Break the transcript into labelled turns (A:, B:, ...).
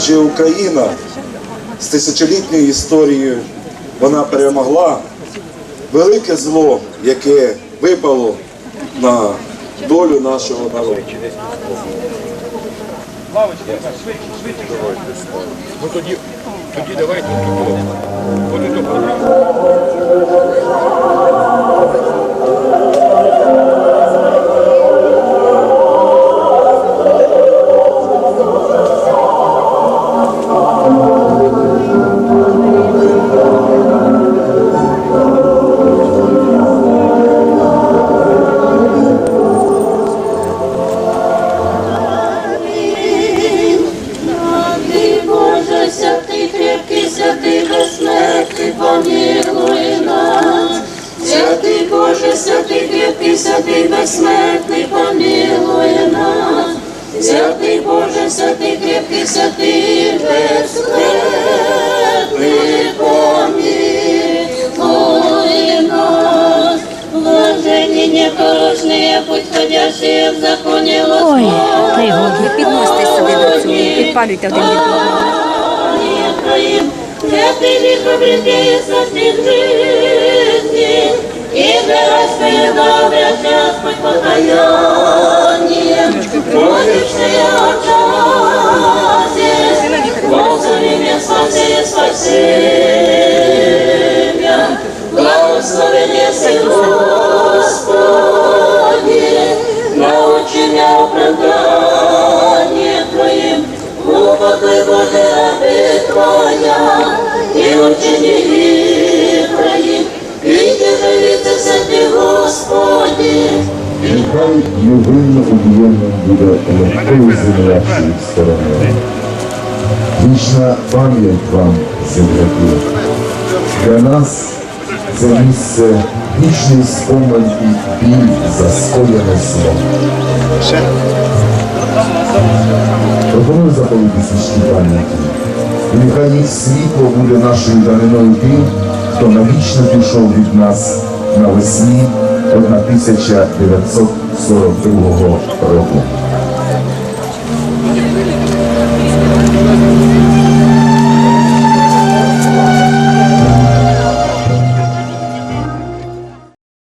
A: Адже Україна з тисячолітньою історією вона перемогла велике зло, яке випало на долю нашого народу.
B: Ну тоді, тоді давайте
C: безсмертний, помилуй нас. Святий Боже, святий, крепкий, святий, безсмертний, помилуй нас. Святий Боже, святий, крепкий, святий, безсмертний, помилуй нас. Блаженні непорочные, путь ходящие в законе
D: Ой,
C: Господа.
D: та його не підносьте сюди до цього, підпалюйте один від одного.
C: Я велико придеса ты жизни, И горастые добря сейчас хоть покаяние, Молишься о часе, Позови меня, спаси, спаси меня, Благословение Сын Господи, Научи меня оправдание Твоим, Глубокой воды обед Твоя.
E: Нехай невинно убієнним буде легкою земля всіх. Вічна пам'ять вам, земляки. Для нас це місце вічний спомин і біль за скоєне зло. Пропоную запалити свічні пам'яті. І нехай їх світло буде нашою даниною тим, хто навічно пішов від нас навесні 1942 року.